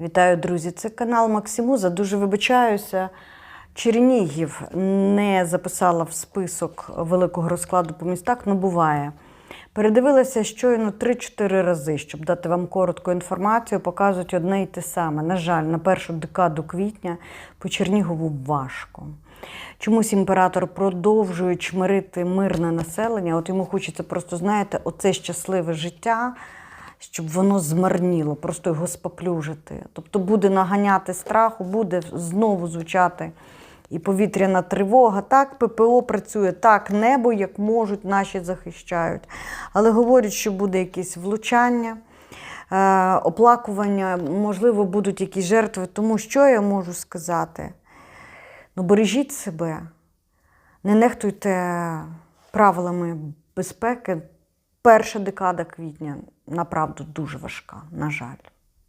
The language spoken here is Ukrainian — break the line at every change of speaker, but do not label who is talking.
Вітаю, друзі! Це канал Максимуза. Дуже вибачаюся. Чернігів не записала в список великого розкладу по містах, ну буває. Передивилася щойно 3-4 рази, щоб дати вам коротку інформацію, показують одне й те саме. На жаль, на першу декаду квітня по Чернігову важко. Чомусь імператор продовжує чмирити мирне населення. От йому хочеться просто, знаєте, оце щасливе життя, щоб воно змарніло, просто його споплюжити. Тобто буде наганяти страху, буде знову звучати і повітряна тривога. Так, ППО працює, так, небо як можуть, наші захищають. Але говорять, що буде якесь влучання. е, Оплакування, можливо, будуть якісь жертви. Тому що я можу сказати? Ну, бережіть себе, не нехтуйте правилами безпеки. Перша декада квітня направду дуже важка, на жаль.